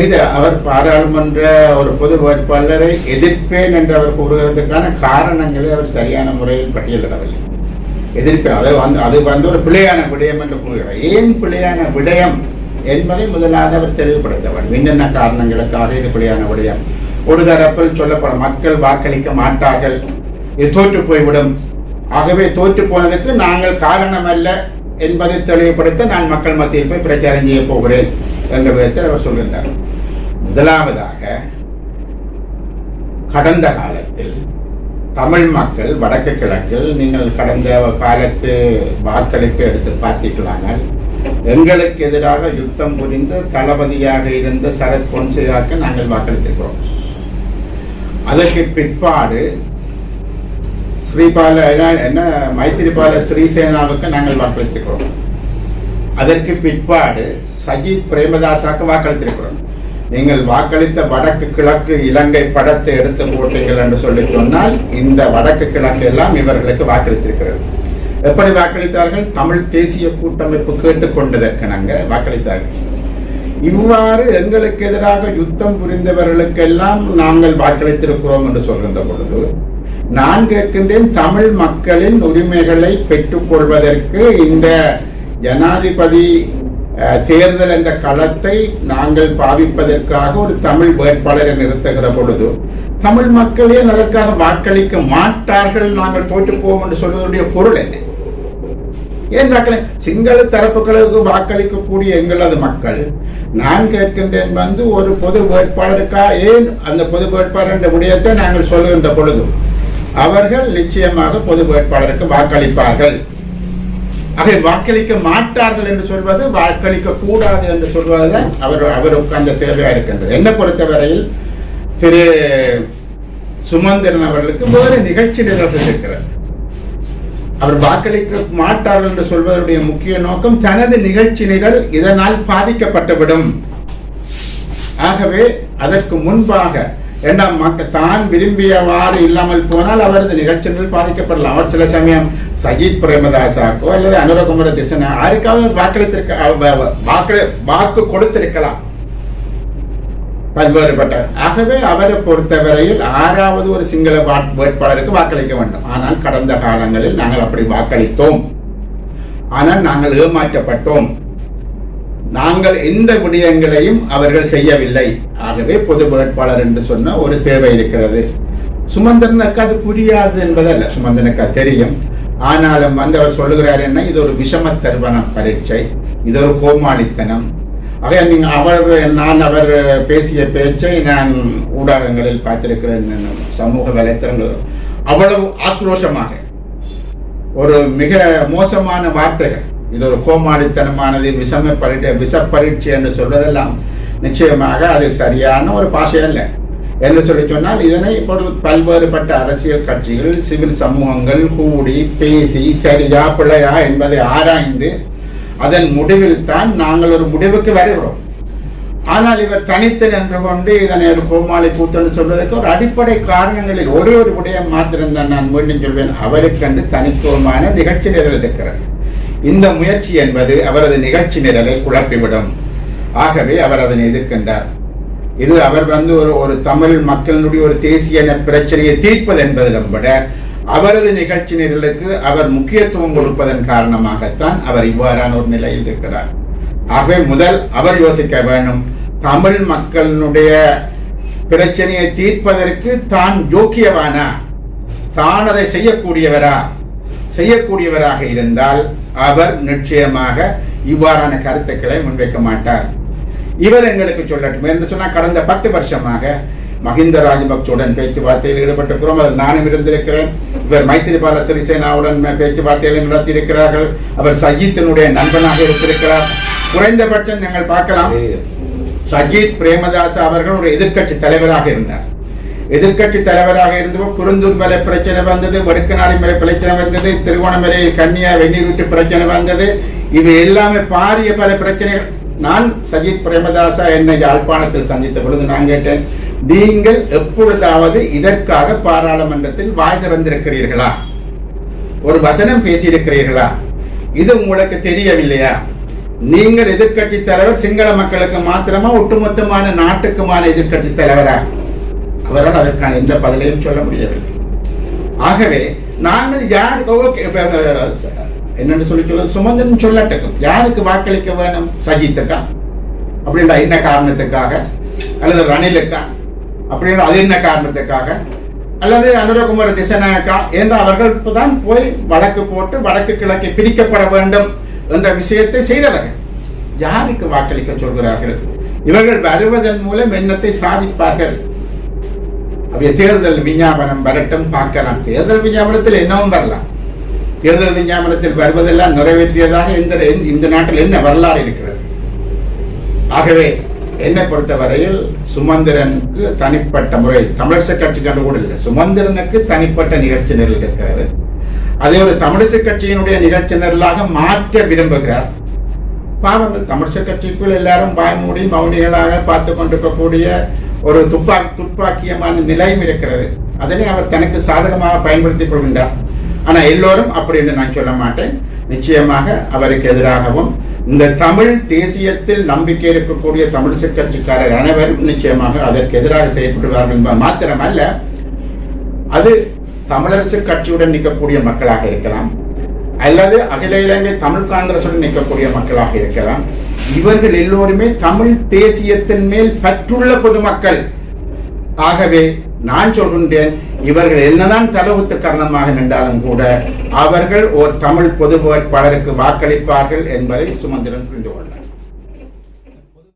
இது அவர் பாராளுமன்ற ஒரு பொது வேட்பாளரை எதிர்ப்பேன் என்று அவர் கூறுகிறதுக்கான காரணங்களை அவர் சரியான முறையில் பட்டியலிடவில்லை. எதிர்ப்பேன் அதை வந்து அது வந்து ஒரு பிழையான விடயம் என்று கூறுகிறார். ஏன் பிழையான விடயம் என்பதை முதலாவது அவர் தெளிவுபடுத்த வேண்டும் என்னென்ன காரணங்களுக்காக இது பிழையான விடயம்? ஒரு தரப்பில் சொல்லப்படும் மக்கள் வாக்களிக்க மாட்டார்கள். இது தோற்று போய்விடும். ஆகவே தோற்று போனதுக்கு நாங்கள் காரணம் அல்ல என்பதை தெளிவுபடுத்த நான் மக்கள் மத்தியில் போய் பிரச்சாரம் செய்ய போகிறேன் என்ற விதத்தில் அவர் சொல்கின்றார் முதலாவதாக கடந்த காலத்தில் தமிழ் மக்கள் வடக்கு கிழக்கில் நீங்கள் கடந்த காலத்து வாக்களிப்பு எடுத்து பார்த்தீர்களானால் எங்களுக்கு எதிராக யுத்தம் புரிந்து தளபதியாக இருந்த சரத் பொன்சேகாக்கு நாங்கள் வாக்களித்திருக்கிறோம். அதற்கு பிற்பாடு ஸ்ரீபால என்ன- என்ன மைத்திரிபால ஸ்ரீசேனாவுக்கு நாங்கள் வாக்களித்திருக்கிறோம். அதற்கு பிற்பாடு சஜித் பிரேமதாசாக்கு வாக்களித்திருக்கிறோம். நீங்கள் வாக்களித்த வடக்கு கிழக்கு இலங்கை படத்தை எடுத்து போட்டீர்கள் என்று சொல்லி சொன்னால் இந்த வடக்கு கிழக்கு எல்லாம் இவர்களுக்கு வாக்களித்திருக்கிறது. எப்படி வாக்களித்தார்கள்? தமிழ் தேசிய கூட்டமைப்பு கேட்டுக்கொண்டதற்கிணங்க வாக்களித்தார்கள். இவ்வாறு எங்களுக்கு எதிராக யுத்தம் புரிந்தவர்களுக்கெல்லாம் நாங்கள் வாக்களித்திருக்கிறோம் என்று சொல்கின்ற பொழுது நான் கேட்கின்றேன் தமிழ் மக்களின் உரிமைகளை பெற்றுக்கொள்வதற்கு இந்த ஜனாதிபதி தேர்தல் என்ற களத்தை நாங்கள் பாவிப்பதற்காக ஒரு தமிழ் வேட்பாளரை நிறுத்துகிற பொழுது தமிழ் மக்களே அதற்காக வாக்களிக்க மாட்டார்கள் நாங்கள் தோற்று போவோம் என்று சொல்வதனுடைய பொருள் என்ன? ஏன் சிங்கள தரப்புகளுக்கு வாக்களிக்கக்கூடிய எங்களது மக்கள் நான் கேட்கின்றேன் வந்து ஒரு பொது வேட்பாளருக்கா ஏன் அந்த பொது வேட்பாளர் என்ற விடயத்தை நாங்கள் சொல்கின்ற பொழுது அவர்கள் நிச்சயமாக பொது வேட்பாளருக்கு வாக்களிப்பார்கள். ஆகவே வாக்களிக்க மாட்டார்கள் என்று சொல்வது வாக்களிக்க கூடாது என்று சொல்வது அவர் அவருக்கு அந்த தேவையா இருக்கின்றது. என்னை பொறுத்தவரையில் திரு. சுமந்திரன் அவர்களுக்கு வேறு நிகழ்ச்சி நிரல்கள் இருக்கிறது அவர் வாக்களிக்க மாட்டார்கள் என்று சொல்வதனுடைய முக்கிய நோக்கம் தனது நிகழ்ச்சி நிகழ் இதனால் பாதிக்கப்பட்டுவிடும். ஆகவே அதற்கு முன்பாக ஏன்னா மக்கள் தான் விரும்பியவாறு இல்லாமல் போனால் அவரது நிகழ்ச்சிகள் பாதிக்கப்படலாம். அவர் சில சமயம் சஜித் பிரேமதாசாக்கோ அல்லது அனுரகுமர திசனா யாருக்காவது வாக்களித்திருக்க வாக்கு வாக்கு கொடுத்திருக்கலாம். பல்வேறுபட்ட ஆகவே அவரை பொறுத்தவரையில் ஆறாவது ஒரு சிங்கள வாட்- வேட்பாளருக்கு வாக்களிக்க வேண்டும். ஆனால் கடந்த காலங்களில் நாங்கள் அப்படி வாக்களித்தோம். ஆனால் நாங்கள் ஏமாற்றப்பட்டோம். நாங்கள் எந்த விடயங்களையும் அவர்கள் செய்யவில்லை. ஆகவே பொது வேட்பாளர் என்று சொன்ன ஒரு தேவை இருக்கிறது. சுமந்திரனுக்கு அது புரியாது என்பதல்ல. சுமந்திரனுக்கு அது தெரியும். ஆனாலும் வந்து அவர் சொல்லுகிறார் என்ன? இது ஒரு விஷம தருவன பரீட்சை. இது ஒரு கோமாளித்தனம். ஆக நீங்க அவர் நான் அவர் பேசிய பேச்சை நான் ஊடகங்களில் பார்த்திருக்கிறேன். சமூக வலைத்தளங்கள். அவ்வளவு ஆக்ரோஷமாக. ஒரு மிக மோசமான வார்த்தைகள். இது ஒரு கோமாளித்தனமானது விஷம பரீட்சை விஷ பரீட்சை என்று சொல்வதெல்லாம் நிச்சயமாக அது சரியான ஒரு பாஷை அல்ல. என்று சொல்லி சொன்னால் இதனை இப்பொழுது பல்வேறுபட்ட அரசியல் கட்சிகள் சிவில் சமூகங்கள் கூடி பேசி சரியா பிழையா என்பதை ஆராய்ந்து அதன் முடிவில் தான் நாங்கள் ஒரு முடிவுக்கு வருகிறோம். ஆனால் இவர் தனித்து நின்று கொண்டு இதனை ஒரு கோமாளி கூத்தன்னு சொல்வதற்கு ஒரு அடிப்படை காரணங்களில் ஒரே ஒரு விடயம் மாத்திரம்தான் நான் மீண்டும் சொல்வேன். அவருக்கென்று தனித்துவமான நிகழ்ச்சி நிரல் இருக்கிறது இந்த முயற்சி என்பது அவரது நிகழ்ச்சி நிரலை குழப்பிவிடும். ஆகவே அவர் அதனை எதிர்க்கின்றார். இது அவர் வந்து ஒரு ஒரு தமிழ் மக்களினுடைய ஒரு தேசிய பிரச்சனையை தீர்ப்பது என்பதிலும் விட அவரது நிகழ்ச்சி நிரலுக்கு அவர் முக்கியத்துவம் கொடுப்பதன் காரணமாகத்தான் அவர் இவ்வாறான ஒரு நிலையில் இருக்கிறார். ஆகவே முதல் அவர் யோசிக்க வேண்டும். தமிழ் மக்களினுடைய பிரச்சனையை தீர்ப்பதற்கு தான் யோக்கியவானா? தான் அதை செய்யக்கூடியவரா? செய்யக்கூடியவராக இருந்தால் அவர் நிச்சயமாக இவ்வாறான கருத்துக்களை முன்வைக்க மாட்டார். இவர் எங்களுக்கு சொல்லட்டும் என்று சொன்னால் கடந்த பத்து வருஷமாக மஹிந்த ராஜபக்சவுடன் பேச்சுவார்த்தையில் ஈடுபட்டிருக்கிறோம் அதில் நானும் இருந்திருக்கிறேன். இவர் மைத்திரிபால சிறிசேனாவுடன் பேச்சுவார்த்தைகளை நடத்தியிருக்கிறார்கள். அவர் சஜித்தினுடைய நண்பனாக இருந்திருக்கிறார். குறைந்தபட்சம் நீங்கள் பார்க்கலாம். சஜித் பிரேமதாஸ் அவர்கள் ஒரு எதிர்க்கட்சி தலைவராக இருந்தார். எதிர்க்கட்சி தலைவராக இருந்தவர் குருந்தூர் மலை பிரச்சனை வந்தது வடுக்கநாடி மலை பிரச்சனை வந்தது திருவோணமலை கன்னியா வெந்நீர் வீட்டு பிரச்சனை வந்தது. இவை எல்லாமே பாரிய பல பிரச்சனைகள். நான் சஜித் பிரேமதாசா என்னை யாழ்ப்பாணத்தில் சந்தித்த பொழுது நான் கேட்டேன் நீங்கள் எப்பொழுதாவது இதற்காக பாராளுமன்றத்தில் வாய் திறந்திருக்கிறீர்களா ஒரு வசனம் பேசியிருக்கிறீர்களா? இது உங்களுக்கு தெரியவில்லையா? நீங்கள் எதிர்க்கட்சி தலைவர் சிங்கள மக்களுக்கு மாத்திரமா ஒட்டுமொத்தமான நாட்டுக்குமான எதிர்க்கட்சி தலைவரா? அவரால் அதற்கான எந்த பதிலையும் சொல்ல முடியவில்லை. ஆகவே நாங்கள் யாருக்கோ என்னென்னு என்னன்னு சொல்லி சொல்ல சுமந்தன் சொல்லட்டக்கும். யாருக்கு வாக்களிக்க வேணும்? சஜித்துக்கா? அப்படின்ற என்ன காரணத்துக்காக? அல்லது ரணிலுக்கா? அப்படின்ற அது என்ன காரணத்துக்காக? அல்லது அனுரகுமார திசநாயக்கா? என்று அவர்கள் தான் போய் வழக்கு போட்டு வடக்கு கிழக்கு பிரிக்கப்பட வேண்டும் என்ற விஷயத்தை செய்தவர்கள். யாருக்கு வாக்களிக்க சொல்கிறார்கள்? இவர்கள் வருவதன் மூலம் என்னத்தை சாதிப்பார்கள். தேர்தல் விஞ்ஞாபனம் வரட்டும் பார்க்கலாம். தேர்தல் விஞ்ஞாபனத்தில் என்னவும் வரலாம். தேர்தல் விஞ்ஞாபனத்தில் வருவதெல்லாம் நிறைவேற்றியதாக இந்த இந்த நாட்டில் என்ன வரலாறு இருக்கிறது? ஆகவே என்னை பொறுத்தவரையில் சுமந்திரனுக்கு தனிப்பட்ட முறையில் தமிழரசு கட்சி கூட இல்லை. சுமந்திரனுக்கு தனிப்பட்ட நிகழ்ச்சி நிரல் இருக்கிறது. அதை ஒரு தமிழிசை கட்சியினுடைய நிகழ்ச்சி நிரலாக மாற்ற விரும்புகிறார். பாவங்கள் தமிழிசை கட்சிக்குள் எல்லாரும் வாய்மூடி மௌனிகளாக பார்த்து கொண்டிருக்கக்கூடிய ஒரு துப்பா துப்பாக்கியமான நிலையும் இருக்கிறது. அதனை அவர் தனக்கு சாதகமாக பயன்படுத்திக் கொள்கின்றார். ஆனா எல்லோரும் அப்படி என்று நான் சொல்ல மாட்டேன். நிச்சயமாக அவருக்கு எதிராகவும் இந்த தமிழ் தேசியத்தில் நம்பிக்கை இருக்கக்கூடிய தமிழிசை கட்சிக்காரர் அனைவரும் நிச்சயமாக அதற்கு எதிராக செயல்படுவார்கள் என்பது மாத்திரமல்ல. அது தமிழரசு கட்சியுடன் நிற்கக்கூடிய மக்களாக இருக்கலாம். அல்லது அகில இலங்கை தமிழ் காங்கிரசுடன் நிற்கக்கூடிய மக்களாக இருக்கலாம். இவர்கள் எல்லோருமே தமிழ் தேசியத்தின் மேல் பற்றுள்ள பொதுமக்கள். ஆகவே நான் சொல்கின்றேன் இவர்கள் என்னதான் தலவுத்து காரணமாக நின்றாலும் கூட அவர்கள் ஓர் தமிழ் பொது வேட்பாளருக்கு வாக்களிப்பார்கள் என்பதை சுமந்திரன் புரிந்து கொள்ளும்